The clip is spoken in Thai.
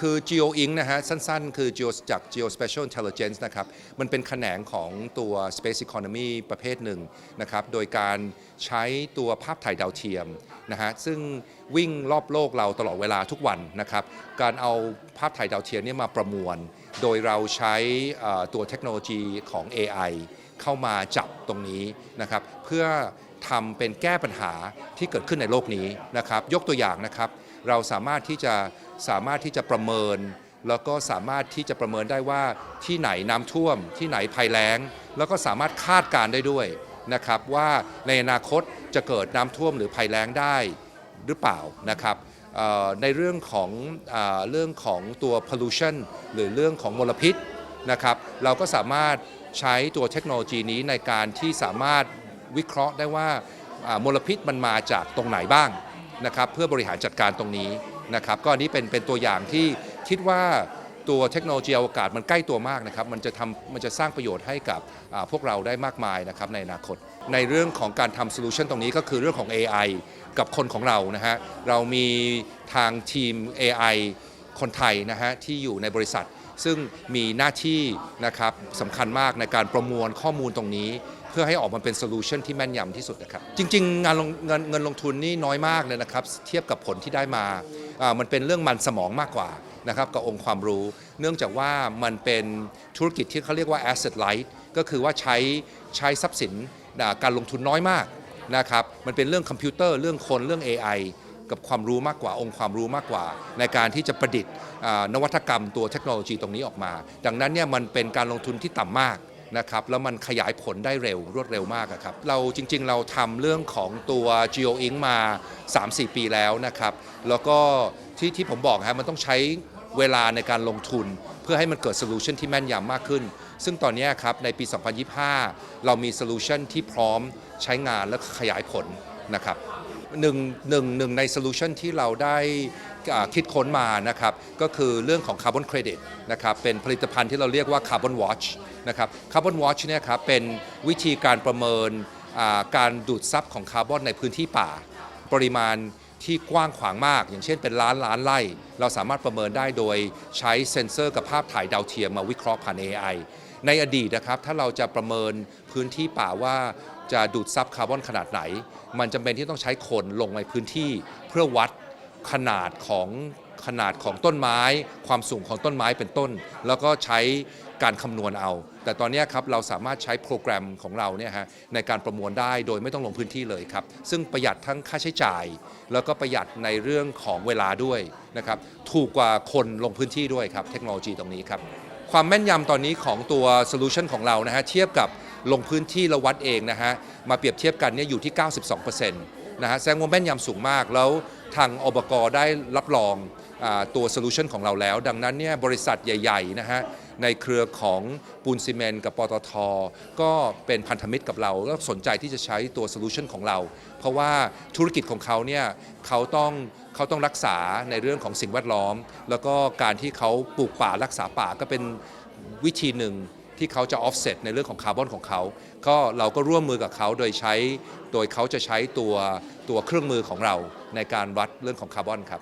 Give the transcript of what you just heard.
คือ Geo Inc นะฮะ สั้นๆ คือ Geo จาก Geospatial Intelligence นะครับ มันเป็นแขนงของตัว Space Economy ประเภทหนึ่งนะครับ โดยการใช้ตัวภาพถ่ายดาวเทียมนะฮะ ซึ่งวิ่งรอบโลกเราตลอดเวลาทุกวันนะครับ การเอาภาพถ่ายดาวเทียมเนี่ยมาประมวล โดยเราใช้ตัวเทคโนโลยีของ AI เข้ามาจับตรงนี้นะครับ เพื่อทำเป็นแก้ปัญหาที่เกิดขึ้นในโลกนี้นะครับ ยกตัวอย่างนะครับ เราสามารถที่จะ สามารถที่จะประเมิน แล้วก็สามารถที่จะประเมินได้ว่าที่ไหนน้ำท่วม ที่ไหนภัยแล้ง แล้วก็สามารถคาดการได้ด้วยนะครับว่าในอนาคตจะเกิดน้ำท่วมหรือภัยแล้งได้หรือเปล่านะครับในเรื่องของเรื่องของตัว pollution หรือเรื่องของมลพิษนะครับเราก็สามารถใช้ตัวเทคโนโลยีนี้ในการที่สามารถวิเคราะห์ได้ว่ามลพิษมันมาจากตรงไหนบ้างนะครับเพื่อบริหารจัดการตรงนี้ นะครับก็อันนี้เป็นเป็นตัวอย่างที่คิดว่าตัวเทคโนโลยีอวกาศมันใกล้ตัวมากนะครับมันจะทำมันจะสร้างประโยชน์ให้กับพวกเราได้มากมายนะครับในอนาคต ในเรื่องของการทำโซลูชันตรงนี้ก็คือเรื่องของ AI กับคนของเรานะฮะเรามีทางทีม AI คนไทยนะฮะที่อยู่ในบริษัท ซึ่งมีหน้าที่นะครับสำคัญมากในการประมวลข้อมูลตรงนี้ เพื่อให้ออกมาเป็นโซลูชันที่แม่นยำที่สุดนะครับจริง ๆ งานลงเงินเงินลงทุนนี่น้อยมากเลยนะครับเทียบกับผลที่ได้มา มันเป็นเรื่องมันสมองมากกว่านะครับกับองค์ความรู้ เนื่องจากว่ามันเป็นธุรกิจที่เขาเรียกว่า asset light ก็คือว่าใช้ใช้ทรัพย์สินการลงทุนน้อยมากนะครับมันเป็นเรื่องคอมพิวเตอร์เรื่องคนเรื่อง AI กับความรู้มากกว่าองค์ความรู้มากกว่า ในการที่จะประดิษฐ์นวัตกรรมตัวเทคโนโลยีตรงนี้ออกมา ดังนั้นเนี่ยมันเป็นการลงทุนที่ต่ำมาก นะครับแล้วมันขยายผลได้เร็วรวดเร็วมากครับเราจริงๆ เราทำเรื่องของตัว Geo Inc มา 3-4 ปีแล้วนะครับแล้วก็ที่ที่ผมบอกฮะมันต้องใช้เวลาในการลงทุน เพื่อให้มันเกิดโซลูชันที่แม่นยำมากขึ้น ซึ่งตอนนี้ครับในปี 2025 เรามีโซลูชันที่พร้อมใช้งานและขยายผลนะครับ หนึ่งหนึ่งหนึ่งในโซลูชันที่เราได้คิดค้นมานะครับก็คือเรื่องของคาร์บอนเครดิตนะครับเป็นผลิตภัณฑ์ที่เราเรียกว่าคาร์บอนวอชนะครับคาร์บอนวอชเนี่ยครับเป็นวิธีการประเมินการดูดซับของคาร์บอนในพื้นที่ป่า ปริมาณที่กว้างขวางมาก อย่างเช่นเป็นล้านล้านไร่ เราสามารถประเมินได้โดยใช้เซ็นเซอร์กับภาพถ่ายดาวเทียมมาวิเคราะห์ผ่าน AI ในอดีตนะครับถ้าเราจะประเมินพื้นที่ป่าว่า จะดูดซับคาร์บอนขนาดไหน มันจำเป็นที่ต้องใช้คนลงในพื้นที่เพื่อวัดขนาดของขนาดของต้นไม้ ความสูงของต้นไม้เป็นต้น แล้วก็ใช้การคำนวณเอา แต่ตอนนี้ครับเราสามารถใช้โปรแกรมของเราเนี่ยฮะในการประมวลได้โดยไม่ต้องลงพื้นที่เลยครับ ซึ่งประหยัดทั้งค่าใช้จ่าย แล้วก็ประหยัดในเรื่องของเวลาด้วยนะครับถูกกว่าคนลงพื้นที่ด้วยครับเทคโนโลยีตรงนี้ครับความแม่นยำตอนนี้ของตัวโซลูชันของเรานะฮะเทียบกับ ลงพื้นที่แล้ววัดเองนะฮะมาเปรียบเทียบกันเนี่ยอยู่ที่ 92%นะฮะแสดงว่าแม่นยำสูงมากแล้วทางอบกได้รับรองอตัวโซลูชันของเราแล้ว ดังนั้นเนี่ยบริษัทใหญ่ๆนะฮะในเครือของปูนซีเมนต์กับปตท ก็เป็นพันธมิตรกับเราแล้วสนใจที่จะใช้ตัวโซลูชันของเรา เพราะว่าธุรกิจของเขาเนี่ยเขาต้องเขาต้องรักษาในเรื่องของสิ่งแวดล้อม แล้วก็การที่เขาปลูกป่ารักษาป่าก็เป็นวิธีหนึ่ง ที่เขาจะ offset ในเรื่องของคาร์บอนของเขา ก็เราก็ร่วมมือกับเขาโดยใช้ โดยเขาจะใช้ตัวตัวเครื่องมือของเราในการวัดเรื่องของคาร์บอนครับ